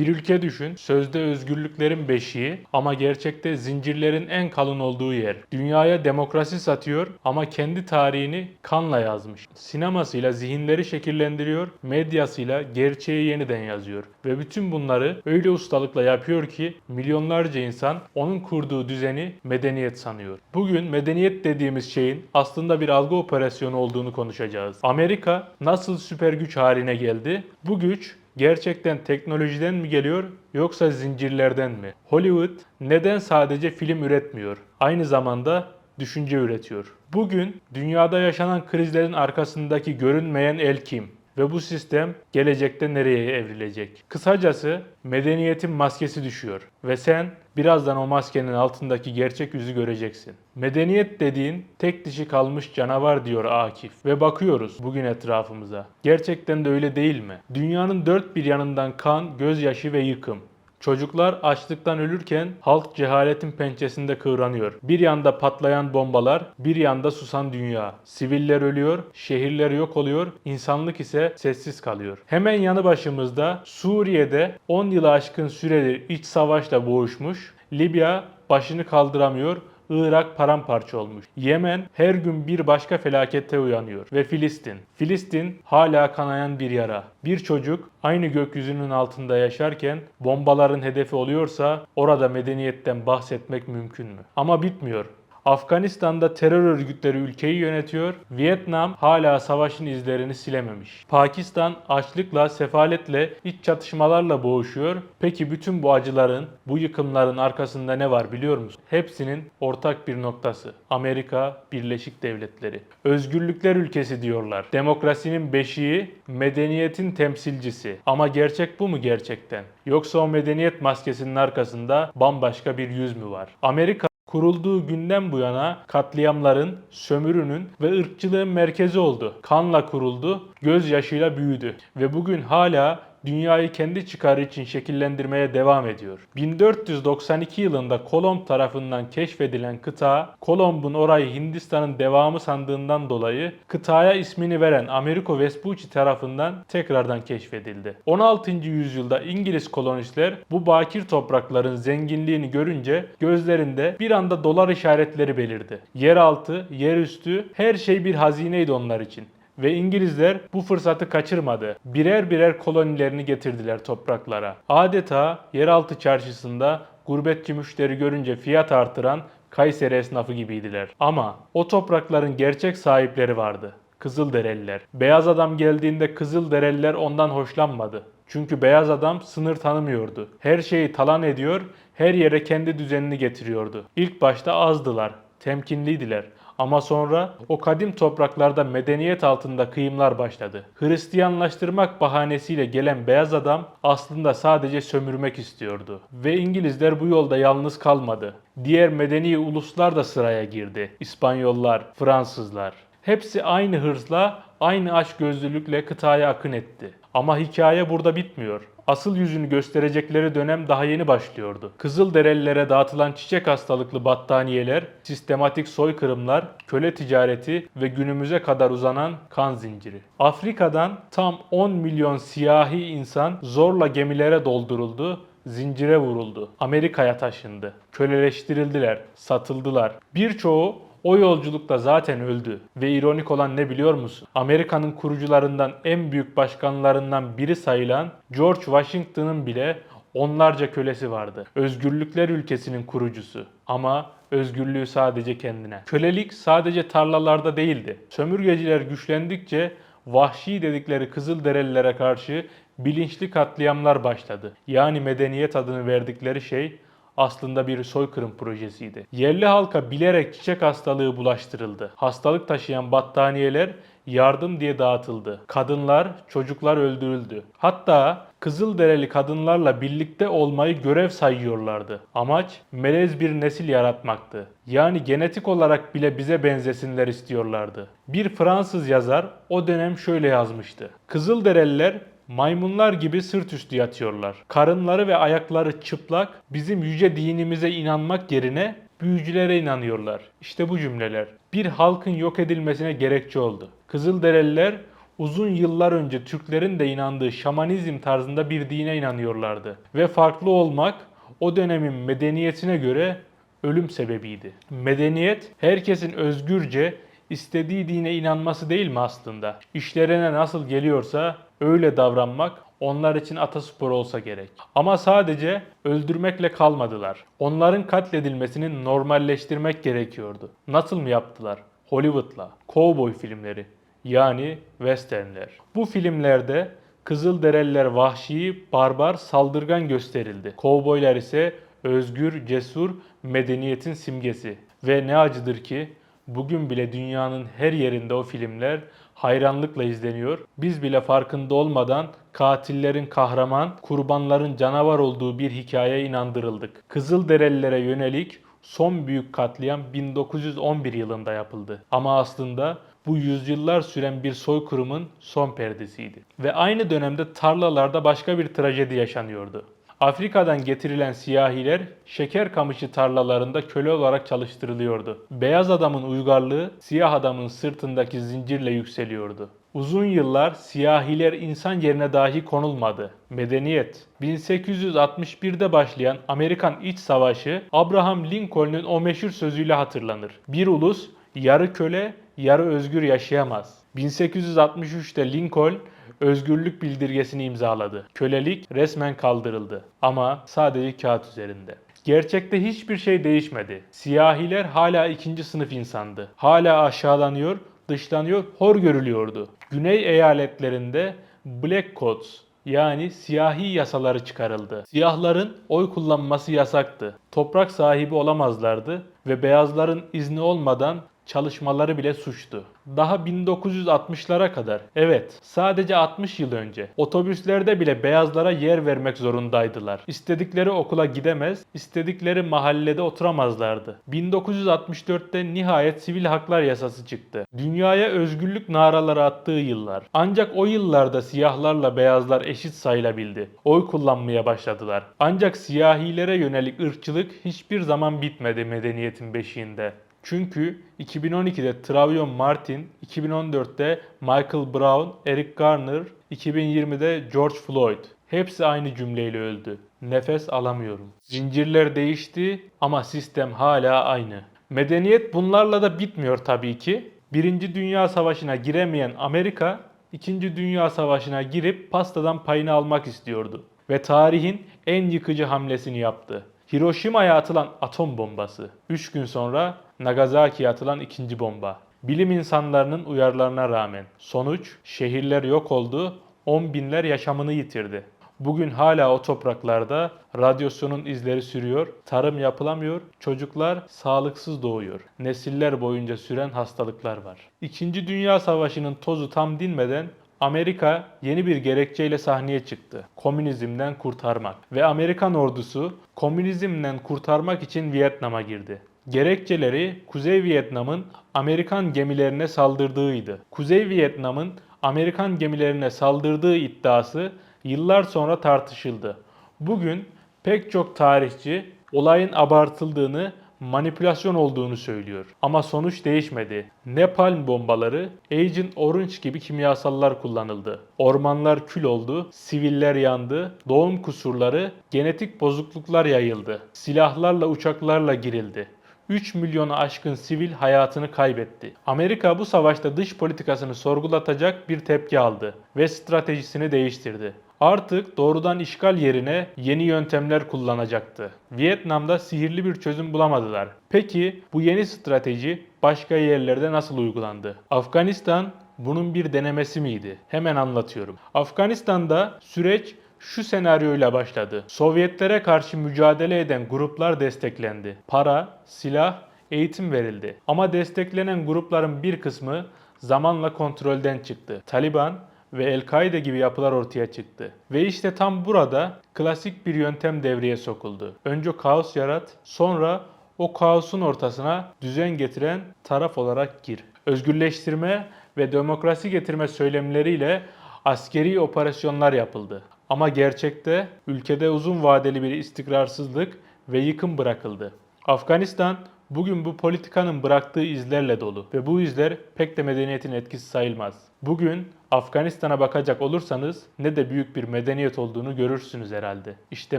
Bir ülke düşün, sözde özgürlüklerin beşiği ama gerçekte zincirlerin en kalın olduğu yer. Dünyaya demokrasi satıyor ama kendi tarihini kanla yazmış. Sinemasıyla zihinleri şekillendiriyor, medyasıyla gerçeği yeniden yazıyor. Ve bütün bunları öyle ustalıkla yapıyor ki milyonlarca insan onun kurduğu düzeni medeniyet sanıyor. Bugün medeniyet dediğimiz şeyin aslında bir algı operasyonu olduğunu konuşacağız. Amerika nasıl süper güç haline geldi? Bu güç gerçekten teknolojiden mi geliyor yoksa zincirlerden mi? Hollywood neden sadece film üretmiyor? Aynı zamanda düşünce üretiyor. Bugün dünyada yaşanan krizlerin arkasındaki görünmeyen el kim? Ve bu sistem gelecekte nereye evrilecek? Kısacası medeniyetin maskesi düşüyor ve sen birazdan o maskenin altındaki gerçek yüzü göreceksin. Medeniyet dediğin tek dişi kalmış canavar diyor Akif ve bakıyoruz bugün etrafımıza. Gerçekten de öyle değil mi? Dünyanın dört bir yanından kan, gözyaşı ve yıkım. Çocuklar açlıktan ölürken halk cehaletin pençesinde kıvranıyor. Bir yanda patlayan bombalar, bir yanda susan dünya. Siviller ölüyor, şehirler yok oluyor, insanlık ise sessiz kalıyor. Hemen yanı başımızda Suriye'de 10 yılı aşkın süredir iç savaşla boğuşmuş, Libya başını kaldıramıyor, Irak paramparça olmuş. Yemen her gün bir başka felakette uyanıyor. Ve Filistin. Filistin hala kanayan bir yara. Bir çocuk aynı gökyüzünün altında yaşarken bombaların hedefi oluyorsa orada medeniyetten bahsetmek mümkün mü? Ama bitmiyor. Afganistan'da terör örgütleri ülkeyi yönetiyor. Vietnam hala savaşın izlerini silememiş. Pakistan açlıkla, sefaletle, iç çatışmalarla boğuşuyor. Peki bütün bu acıların, bu yıkımların arkasında ne var biliyor musun? Hepsinin ortak bir noktası. Amerika Birleşik Devletleri. Özgürlükler ülkesi diyorlar. Demokrasinin beşiği, medeniyetin temsilcisi. Ama gerçek bu mu gerçekten? Yoksa o medeniyet maskesinin arkasında bambaşka bir yüz mü var? Amerika Kurulduğu günden bu yana katliamların, sömürünün ve ırkçılığın merkezi oldu. Kanla kuruldu, gözyaşıyla büyüdü ve bugün hala dünyayı kendi çıkarı için şekillendirmeye devam ediyor. 1492 yılında Kolomb tarafından keşfedilen kıta, Kolomb'un orayı Hindistan'ın devamı sandığından dolayı kıtaya ismini veren Amerigo Vespucci tarafından tekrardan keşfedildi. 16. yüzyılda İngiliz kolonistler bu bakir toprakların zenginliğini görünce gözlerinde bir anda dolar işaretleri belirdi. Yeraltı, yerüstü her şey bir hazineydi onlar için. Ve İngilizler bu fırsatı kaçırmadı. Birer birer kolonilerini getirdiler topraklara. Adeta yeraltı çarşısında gurbetçi müşteri görünce fiyat artıran Kayseri esnafı gibiydiler. Ama o toprakların gerçek sahipleri vardı. Kızılderililer. Beyaz adam geldiğinde Kızılderililer ondan hoşlanmadı. Çünkü beyaz adam sınır tanımıyordu. Her şeyi talan ediyor, her yere kendi düzenini getiriyordu. İlk başta azdılar, temkinliydiler. Ama sonra o kadim topraklarda medeniyet altında kıyımlar başladı. Hristiyanlaştırmak bahanesiyle gelen beyaz adam aslında sadece sömürmek istiyordu. Ve İngilizler bu yolda yalnız kalmadı. Diğer medeni uluslar da sıraya girdi. İspanyollar, Fransızlar. Hepsi aynı hırsla, aynı aç gözlülükle kıtaya akın etti. Ama hikaye burada bitmiyor. Asıl yüzünü gösterecekleri dönem daha yeni başlıyordu. Kızılderililere dağıtılan çiçek hastalıklı battaniyeler, sistematik soykırımlar, köle ticareti ve günümüze kadar uzanan kan zinciri. Afrika'dan tam 10 milyon siyahi insan zorla gemilere dolduruldu zincire vuruldu. Amerika'ya taşındı. Köleleştirildiler, satıldılar. Birçoğu o yolculukta zaten öldü. Ve ironik olan ne biliyor musun? Amerika'nın kurucularından en büyük başkanlarından biri sayılan George Washington'ın bile onlarca kölesi vardı. Özgürlükler ülkesinin kurucusu. Ama özgürlüğü sadece kendine. Kölelik sadece tarlalarda değildi. Sömürgeciler güçlendikçe vahşi dedikleri Kızılderililere karşı bilinçli katliamlar başladı. Yani medeniyet adını verdikleri şey aslında bir soykırım projesiydi. Yerli halka bilerek çiçek hastalığı bulaştırıldı. Hastalık taşıyan battaniyeler yardım diye dağıtıldı. Kadınlar, çocuklar öldürüldü. Hatta Kızılderili kadınlarla birlikte olmayı görev sayıyorlardı. Amaç melez bir nesil yaratmaktı. Yani genetik olarak bile bize benzesinler istiyorlardı. Bir Fransız yazar o dönem şöyle yazmıştı. Kızılderililer Maymunlar gibi sırt üstü yatıyorlar. Karınları ve ayakları çıplak, bizim yüce dinimize inanmak yerine büyücülere inanıyorlar. İşte bu cümleler bir halkın yok edilmesine gerekçe oldu. Kızılderililer Uzun yıllar önce Türklerin de inandığı şamanizm tarzında bir dine inanıyorlardı. Ve farklı olmak o dönemin medeniyetine göre ölüm sebebiydi. Medeniyet herkesin özgürce istediği dine inanması değil mi aslında? İşlerine nasıl geliyorsa öyle davranmak onlar için ataspor olsa gerek. Ama sadece öldürmekle kalmadılar. Onların katledilmesini normalleştirmek gerekiyordu. Nasıl mı yaptılar? Hollywood'la, kovboy filmleri yani westernler. Bu filmlerde Kızılderililer vahşi, barbar, saldırgan gösterildi. Kovboylar ise özgür, cesur, medeniyetin simgesi. Ve ne acıdır ki bugün bile dünyanın her yerinde o filmler hayranlıkla izleniyor. Biz bile farkında olmadan katillerin kahraman, kurbanların canavar olduğu bir hikayeye inandırıldık. Kızılderililere yönelik son büyük katliam 1911 yılında yapıldı. Ama aslında bu yüzyıllar süren bir soykırımın son perdesiydi. Ve aynı dönemde tarlalarda başka bir trajedi yaşanıyordu. Afrika'dan getirilen siyahiler şeker kamışı tarlalarında köle olarak çalıştırılıyordu. Beyaz adamın uygarlığı siyah adamın sırtındaki zincirle yükseliyordu. Uzun yıllar siyahiler insan yerine dahi konulmadı. Medeniyet 1861'de başlayan Amerikan İç Savaşı Abraham Lincoln'un o meşhur sözüyle hatırlanır. Bir ulus yarı köle, yarı özgür yaşayamaz. 1863'te Lincoln özgürlük bildirgesini imzaladı. Kölelik resmen kaldırıldı ama sadece kağıt üzerinde. Gerçekte hiçbir şey değişmedi. Siyahiler hala ikinci sınıf insandı. Hala aşağılanıyor, dışlanıyor, hor görülüyordu. Güney eyaletlerinde Black Codes yani siyahi yasaları çıkarıldı. Siyahların oy kullanması yasaktı. Toprak sahibi olamazlardı ve beyazların izni olmadan çalışmaları bile suçtu. Daha 1960'lara kadar, evet sadece 60 yıl önce otobüslerde bile beyazlara yer vermek zorundaydılar. İstedikleri okula gidemez, istedikleri mahallede oturamazlardı. 1964'te nihayet sivil haklar yasası çıktı. Dünyaya özgürlük naraları attığı yıllar. Ancak o yıllarda siyahlarla beyazlar eşit sayılabildi. Oy kullanmaya başladılar. Ancak siyahilere yönelik ırkçılık hiçbir zaman bitmedi medeniyetin beşiğinde. Çünkü 2012'de Trayvon Martin, 2014'te Michael Brown, Eric Garner, 2020'de George Floyd. Hepsi aynı cümleyle öldü. Nefes alamıyorum. Zincirler değişti ama sistem hala aynı. Medeniyet bunlarla da bitmiyor tabii ki. Birinci Dünya Savaşı'na giremeyen Amerika, İkinci Dünya Savaşı'na girip pastadan payını almak istiyordu. Ve tarihin en yıkıcı hamlesini yaptı. Hiroşima'ya atılan atom bombası. 3 gün sonra Nagasaki'ye atılan ikinci bomba. Bilim insanlarının uyarılarına rağmen sonuç şehirler yok oldu, on binler yaşamını yitirdi. Bugün hala o topraklarda radyasyonun izleri sürüyor, tarım yapılamıyor, çocuklar sağlıksız doğuyor. Nesiller boyunca süren hastalıklar var. İkinci Dünya Savaşı'nın tozu tam dinmeden Amerika yeni bir gerekçeyle sahneye çıktı. Komünizmden kurtarmak. Ve Amerikan ordusu komünizmden kurtarmak için Vietnam'a girdi. Gerekçeleri Kuzey Vietnam'ın Amerikan gemilerine saldırdığıydı. Kuzey Vietnam'ın Amerikan gemilerine saldırdığı iddiası yıllar sonra tartışıldı. Bugün pek çok tarihçi olayın abartıldığını, manipülasyon olduğunu söylüyor. Ama sonuç değişmedi. Napalm bombaları, Agent Orange gibi kimyasallar kullanıldı. Ormanlar kül oldu, siviller yandı, doğum kusurları, genetik bozukluklar yayıldı. Silahlarla, uçaklarla girildi. 3 milyonu aşkın sivil hayatını kaybetti. Amerika bu savaşta dış politikasını sorgulatacak bir tepki aldı ve stratejisini değiştirdi. Artık doğrudan işgal yerine yeni yöntemler kullanacaktı. Vietnam'da sihirli bir çözüm bulamadılar. Peki bu yeni strateji başka yerlerde nasıl uygulandı? Afganistan bunun bir denemesi miydi? Hemen anlatıyorum. Afganistan'da süreç şu senaryoyla başladı. Sovyetlere karşı mücadele eden gruplar desteklendi. Para, silah, eğitim verildi. Ama desteklenen grupların bir kısmı zamanla kontrolden çıktı. Taliban ve El-Kaide gibi yapılar ortaya çıktı. Ve işte tam burada klasik bir yöntem devreye sokuldu. Önce kaos yarat, sonra o kaosun ortasına düzen getiren taraf olarak gir. Özgürleştirme ve demokrasi getirme söylemleriyle askeri operasyonlar yapıldı. Ama gerçekte ülkede uzun vadeli bir istikrarsızlık ve yıkım bırakıldı. Afganistan Bugün bu politikanın bıraktığı izlerle dolu ve bu izler pek de medeniyetin etkisi sayılmaz. Bugün Afganistan'a bakacak olursanız ne de büyük bir medeniyet olduğunu görürsünüz herhalde. İşte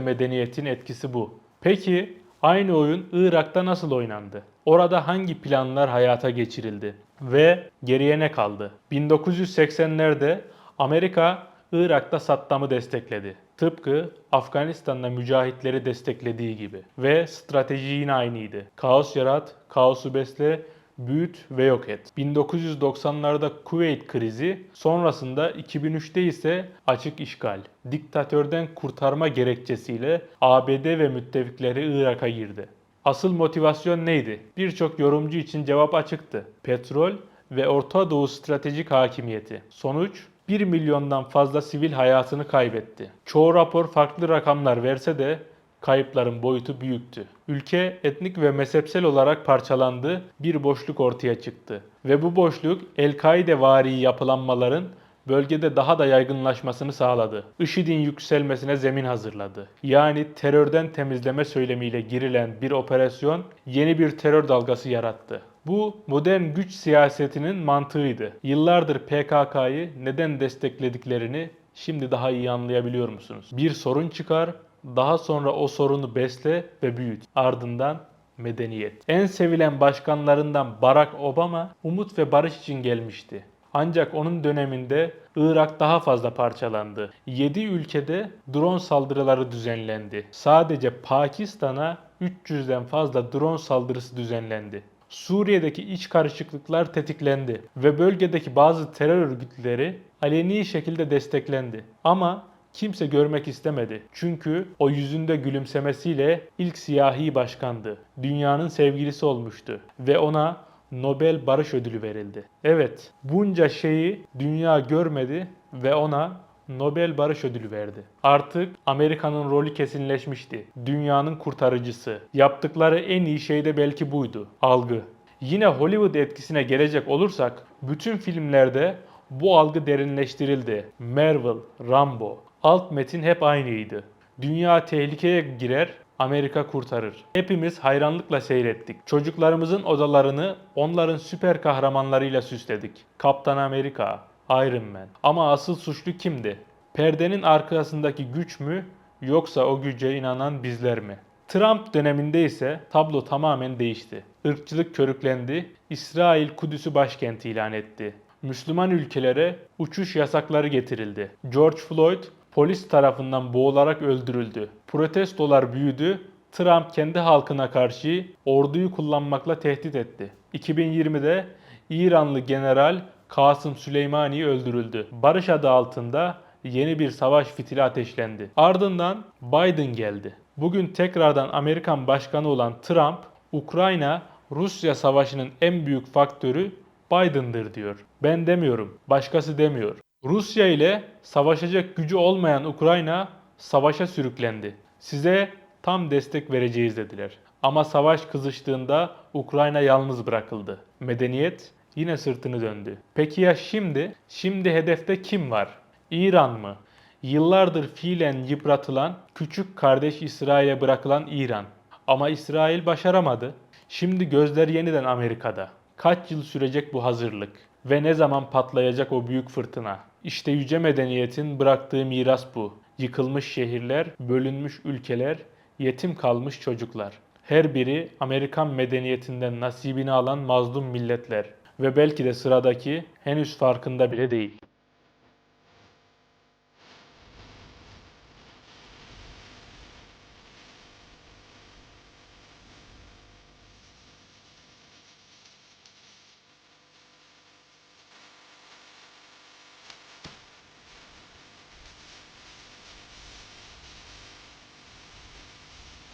medeniyetin etkisi bu. Peki aynı oyun Irak'ta nasıl oynandı? Orada hangi planlar hayata geçirildi? Ve geriye ne kaldı? 1980'lerde Amerika Irak'ta Saddam'ı destekledi. Tıpkı Afganistan'da mücahitleri desteklediği gibi. Ve strateji yine aynıydı. Kaos yarat, kaosu besle, büyüt ve yok et. 1990'larda Kuveyt krizi, sonrasında 2003'te ise açık işgal. Diktatörden kurtarma gerekçesiyle ABD ve müttefikleri Irak'a girdi. Asıl motivasyon neydi? Birçok yorumcu için cevap açıktı. Petrol ve Orta Doğu stratejik hakimiyeti. Sonuç 1 milyondan fazla sivil hayatını kaybetti. Çoğu rapor farklı rakamlar verse de kayıpların boyutu büyüktü. Ülke etnik ve mezhepsel olarak parçalandı, bir boşluk ortaya çıktı. Ve bu boşluk El-Kaide vari yapılanmaların bölgede daha da yaygınlaşmasını sağladı. IŞİD'in yükselmesine zemin hazırladı. Yani terörden temizleme söylemiyle girilen bir operasyon yeni bir terör dalgası yarattı. Bu modern güç siyasetinin mantığıydı. Yıllardır PKK'yı neden desteklediklerini şimdi daha iyi anlayabiliyor musunuz? Bir sorun çıkar, daha sonra o sorunu besle ve büyüt. Ardından medeniyet. En sevilen başkanlarından Barack Obama umut ve barış için gelmişti. Ancak onun döneminde Irak daha fazla parçalandı. 7 ülkede drone saldırıları düzenlendi. Sadece Pakistan'a 300'den fazla drone saldırısı düzenlendi. Suriye'deki iç karışıklıklar tetiklendi ve bölgedeki bazı terör örgütleri aleni şekilde desteklendi. Ama kimse görmek istemedi. Çünkü o yüzünde gülümsemesiyle ilk siyahi başkandı. Dünyanın sevgilisi olmuştu ve ona Nobel Barış Ödülü verildi. Evet, bunca şeyi dünya görmedi ve ona Nobel Barış Ödülü verdi. Artık Amerika'nın rolü kesinleşmişti. Dünyanın kurtarıcısı. Yaptıkları en iyi şey de belki buydu. Algı. Yine Hollywood etkisine gelecek olursak bütün filmlerde bu algı derinleştirildi. Marvel, Rambo. Alt metin hep aynıydı. Dünya tehlikeye girer, Amerika kurtarır. Hepimiz hayranlıkla seyrettik. Çocuklarımızın odalarını onların süper kahramanlarıyla süsledik. Kaptan Amerika, Iron Man. Ama asıl suçlu kimdi? Perdenin arkasındaki güç mü yoksa o güce inanan bizler mi? Trump döneminde ise tablo tamamen değişti. Irkçılık körüklendi, İsrail Kudüs'ü başkenti ilan etti. Müslüman ülkelere uçuş yasakları getirildi. George Floyd polis tarafından boğularak öldürüldü. Protestolar büyüdü, Trump kendi halkına karşı orduyu kullanmakla tehdit etti. 2020'de İranlı general Kasım Süleymani öldürüldü. Barış adı altında yeni bir savaş fitili ateşlendi. Ardından Biden geldi. Bugün tekrardan Amerikan başkanı olan Trump, Ukrayna Rusya savaşının en büyük faktörü Biden'dır diyor. Ben demiyorum, başkası demiyor. Rusya ile savaşacak gücü olmayan Ukrayna savaşa sürüklendi. Size tam destek vereceğiz dediler. Ama savaş kızıştığında Ukrayna yalnız bırakıldı. Medeniyet yine sırtını döndü. Peki ya şimdi? Şimdi hedefte kim var? İran mı? Yıllardır fiilen yıpratılan, küçük kardeş İsrail'e bırakılan İran. Ama İsrail başaramadı. Şimdi gözler yeniden Amerika'da. Kaç yıl sürecek bu hazırlık? Ve ne zaman patlayacak o büyük fırtına? İşte yüce medeniyetin bıraktığı miras bu. Yıkılmış şehirler, bölünmüş ülkeler, yetim kalmış çocuklar. Her biri Amerikan medeniyetinden nasibini alan mazlum milletler ve belki de sıradaki henüz farkında bile değil.